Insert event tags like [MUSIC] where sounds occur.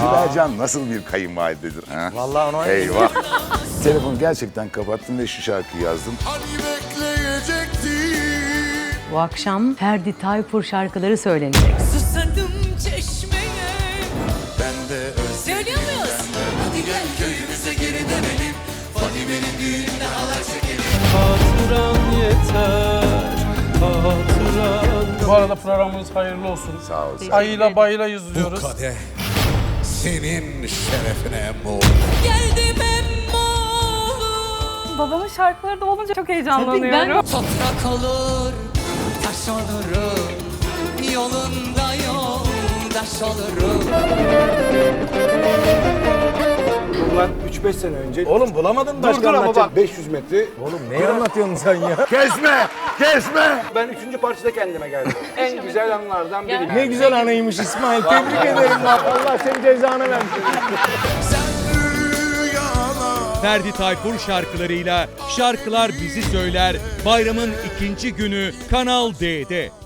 Sibel Can nasıl bir kayınvalidedir? Ha? Vallahi ona Eyvah. Telefonu gerçekten kapattım ve şu şarkıyı yazdım. Bu akşam Ferdi Tayfur şarkıları söylenecek. Susadım çeşmeye Ben de Söylüyor muyuz? Hadi gel köyümüze geri dönelim Fadime'nin düğününe halay çekelim Hatıran yeter, hatıran. Bu arada programımız hayırlı olsun. Sağ ol. Ayıyla bayıyla yüzlüyoruz. kadeh senin şerefine mor Geldim emmoğlu Babamın şarkıları da olunca çok heyecanlanıyorum. Toprak olur, taş olurum Yolunda yoldaş olurum Bundan 3-5 sene önce Oğlum bulamadın mı? başka anlatacak 500 metre. Oğlum ne anlatıyorsun sen ya? [LAUGHS] Kesme! Kesme! Ben 3. parçada kendime geldim. [LAUGHS] en güzel anlardan biri. Ne güzel anıymış İsmail. Tebrik ederim. Allah senin cezanı versin. Ferdi Tayfur şarkılarıyla Şarkılar Bizi Söyler bayramın ikinci günü Kanal D'de.